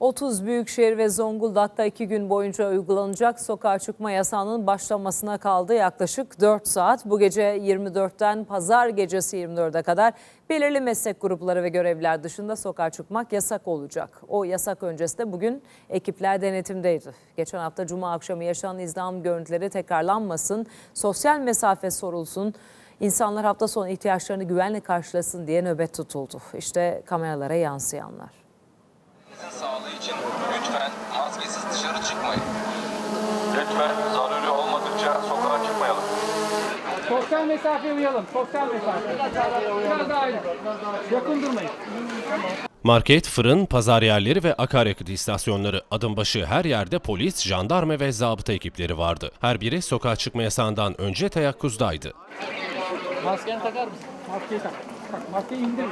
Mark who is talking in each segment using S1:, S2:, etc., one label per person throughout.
S1: 30 büyükşehir ve Zonguldak'ta iki gün boyunca uygulanacak sokağa çıkma yasağının başlamasına kaldı yaklaşık 4 saat. Bu gece 24'ten pazar gecesi 24'e kadar belirli meslek grupları ve görevliler dışında sokağa çıkmak yasak olacak. O yasak öncesinde bugün ekipler denetimdeydi. Geçen hafta cuma akşamı yaşanan izdiham görüntüleri tekrarlanmasın, sosyal mesafe sorulsun, insanlar hafta sonu ihtiyaçlarını güvenle karşılasın diye nöbet tutuldu. İşte kameralara yansıyanlar.
S2: Sizin sağlığı için lütfen maskesiz dışarı çıkmayın. Lütfen zaruri olmadıkça sokağa çıkmayalım.
S3: Sosyal mesafeye uyalım. Sosyal mesafe. Biraz daha. Yakın durmayın.
S4: Market, fırın, pazar yerleri ve akaryakıt istasyonları adım başı her yerde polis, jandarma ve zabıta ekipleri vardı. Her biri sokağa çıkma yasağından önce teyakkuzdaydı.
S3: Maskeni takar mısın? Maskeyi tak. Bak maskeyi indir.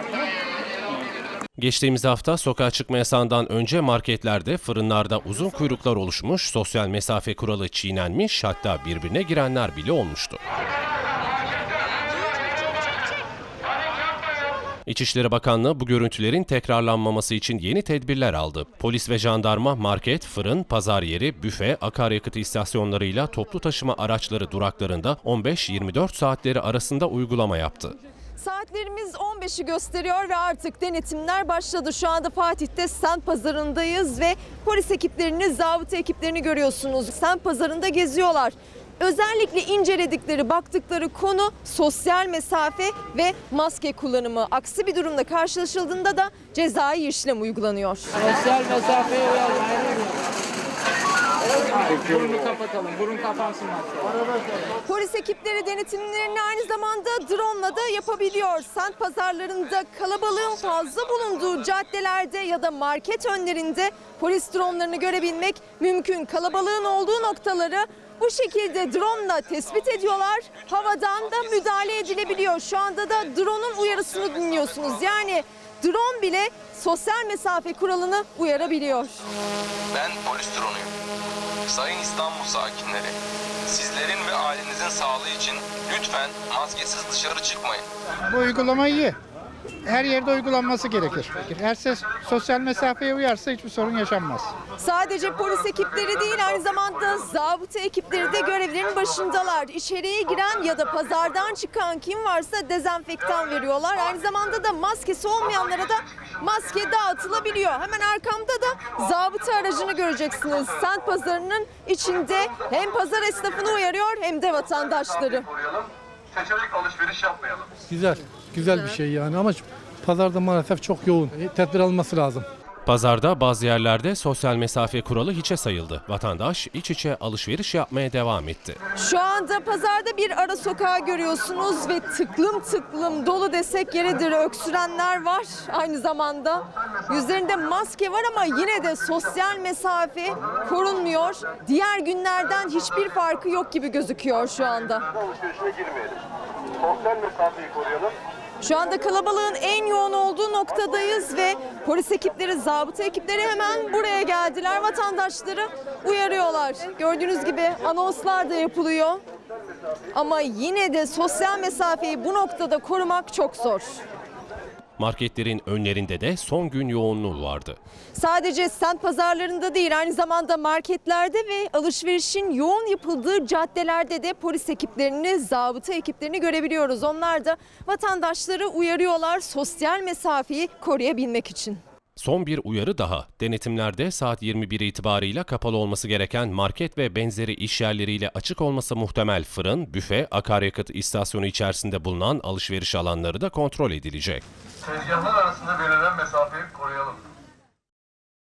S4: Geçtiğimiz hafta sokağa çıkma yasağından önce marketlerde, fırınlarda uzun kuyruklar oluşmuş, sosyal mesafe kuralı çiğnenmiş, hatta birbirine girenler bile olmuştu. İçişleri Bakanlığı bu görüntülerin tekrarlanmaması için yeni tedbirler aldı. Polis ve jandarma market, fırın, pazar yeri, büfe, akaryakıt istasyonlarıyla toplu taşıma araçları duraklarında 15-24 saatleri arasında uygulama yaptı.
S5: Saatlerimiz 15'i gösteriyor ve artık denetimler başladı. Şu anda Fatih'te Sent Pazarı'ndayız ve polis ekiplerini, zabıta ekiplerini görüyorsunuz. Sent Pazarı'nda geziyorlar. Özellikle inceledikleri, baktıkları konu sosyal mesafe ve maske kullanımı. Aksi bir durumda karşılaşıldığında da cezai işlem uygulanıyor.
S3: Sosyal mesafeye uyalım. Burunu kapatalım. Burun kapansın.
S5: Polis ekipleri denetimlerini aynı zamanda drone'la da yapabiliyor. Sent pazarlarında kalabalığın fazla bulunduğu caddelerde ya da market önlerinde polis drone'larını görebilmek mümkün. Kalabalığın olduğu noktaları bu şekilde drone'la tespit ediyorlar. Havadan da müdahale edilebiliyor. Şu anda da drone'un uyarısını dinliyorsunuz. Yani drone bile sosyal mesafe kuralını uyarabiliyor.
S2: Ben polis dronuyum. Sayın İstanbul sakinleri, sizlerin ve ailenizin sağlığı için lütfen maskesiz dışarı çıkmayın.
S6: Bu uygulama iyi. Her yerde uygulanması gerekir. Herkes sosyal mesafeye uyarsa hiçbir sorun yaşanmaz.
S5: Sadece polis ekipleri değil aynı zamanda zabıta ekipleri de görevlerinin başındalar. İçeriye giren ya da pazardan çıkan kim varsa dezenfektan veriyorlar. Aynı zamanda da maskesi olmayanlara da maske dağıtılabiliyor. Hemen arkamda da zabıta aracını göreceksiniz. Sent pazarının içinde hem pazar esnafını uyarıyor hem de vatandaşları.
S2: Koruyalım. Seçerek alışveriş yapmayalım.
S7: Güzel, güzel bir şey yani ama pazarda maalesef çok yoğun. E, Tedbir alınması lazım.
S4: Pazarda bazı yerlerde sosyal mesafe kuralı hiçe sayıldı. Vatandaş iç içe alışveriş yapmaya devam etti.
S5: Şu anda pazarda bir ara sokağı görüyorsunuz ve tıklım tıklım dolu desek yeridir. Öksürenler var aynı zamanda. Yüzlerinde maske var ama yine de sosyal mesafe korunmuyor. Diğer günlerden hiçbir farkı yok gibi gözüküyor şu anda.
S2: Alışverişine girmeyelim. Sosyal mesafeyi koruyalım.
S5: Şu anda kalabalığın en yoğun olduğu noktadayız ve polis ekipleri, zabıta ekipleri hemen buraya geldiler. Vatandaşları uyarıyorlar. Gördüğünüz gibi anonslar da yapılıyor. Ama yine de sosyal mesafeyi bu noktada korumak çok zor.
S4: Marketlerin önlerinde de son gün yoğunluğu vardı.
S5: Sadece sent pazarlarında değil aynı zamanda marketlerde ve alışverişin yoğun yapıldığı caddelerde de polis ekiplerini, zabıta ekiplerini görebiliyoruz. Onlar da vatandaşları uyarıyorlar sosyal mesafeyi koruyabilmek için.
S4: Son bir uyarı daha. Denetimlerde saat 21 itibarıyla kapalı olması gereken market ve benzeri iş yerleriyle açık olması muhtemel fırın, büfe, akaryakıt istasyonu içerisinde bulunan alışveriş alanları da kontrol edilecek.
S2: Tezgahlar arasında belirlenen mesafeyi.